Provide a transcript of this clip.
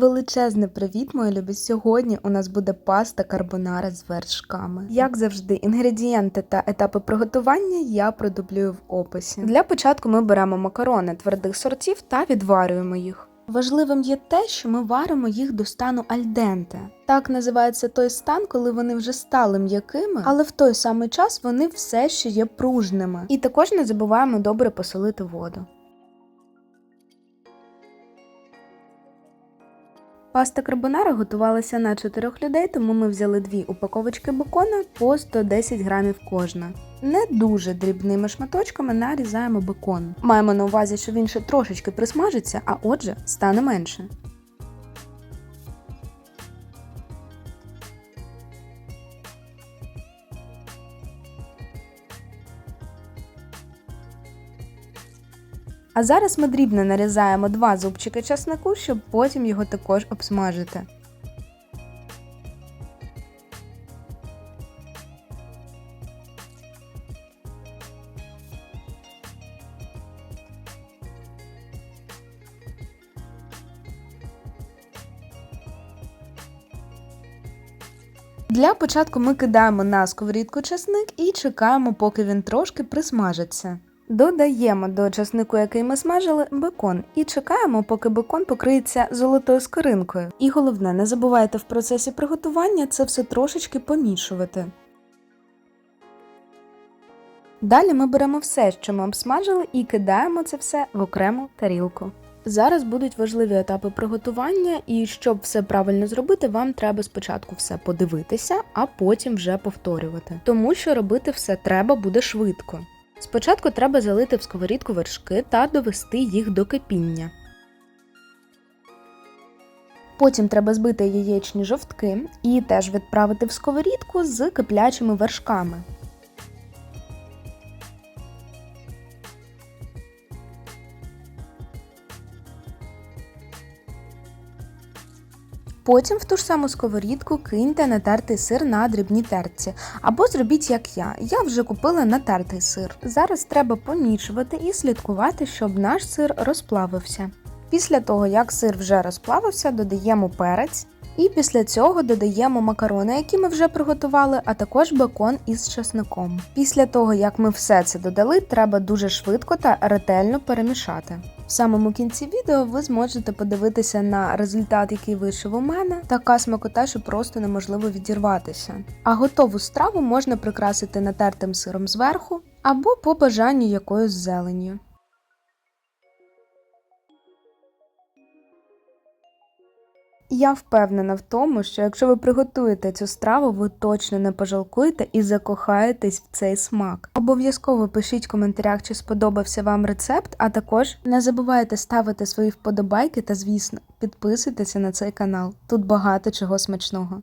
Величезний привіт, мої любі! Сьогодні у нас буде паста карбонара з вершками. Як завжди, інгредієнти та етапи приготування я продублюю в описі. Для початку ми беремо макарони твердих сортів та відварюємо їх. Важливим є те, що ми варимо їх до стану альденте. Так називається той стан, коли вони вже стали м'якими, але в той самий час вони все ще є пружними. І також не забуваємо добре посолити воду. Паста карбонара готувалася на 4 людей, тому ми взяли дві упаковочки бекона по 110 грамів кожна. Не дуже дрібними шматочками нарізаємо бекон. Маємо на увазі, що він ще трошечки присмажиться, а отже, стане менше. А зараз ми дрібно нарізаємо два зубчики часнику, щоб потім його також обсмажити. Для початку ми кидаємо на сковорідку часник і чекаємо, поки він трошки присмажиться. Додаємо до часнику, який ми смажили, бекон, і чекаємо, поки бекон покриється золотою скоринкою. І головне, не забувайте в процесі приготування це все трошечки помішувати. Далі ми беремо все, що ми обсмажили, і кидаємо це все в окрему тарілку. Зараз будуть важливі етапи приготування, і щоб все правильно зробити, вам треба спочатку все подивитися, а потім вже повторювати. Тому що робити все треба буде швидко. Спочатку треба залити в сковорідку вершки та довести їх до кипіння. Потім треба збити яєчні жовтки і теж відправити в сковорідку з киплячими вершками. Потім в ту ж саму сковорідку киньте натертий сир на дрібній терці. Або зробіть як я. Я вже купила натертий сир. Зараз треба помішувати і слідкувати, щоб наш сир розплавився. Після того, як сир вже розплавився, додаємо перець. І після цього додаємо макарони, які ми вже приготували, а також бекон із чесником. Після того, як ми все це додали, треба дуже швидко та ретельно перемішати. В самому кінці відео ви зможете подивитися на результат, який вийшов у мене. Така смакота, що просто неможливо відірватися. А готову страву можна прикрасити натертим сиром зверху або по бажанню якоюсь зеленню. Я впевнена в тому, що якщо ви приготуєте цю страву, ви точно не пожалкуєте і закохаєтесь в цей смак. Обов'язково пишіть в коментарях, чи сподобався вам рецепт, а також не забувайте ставити свої вподобайки та, звісно, підписуйтеся на цей канал. Тут багато чого смачного.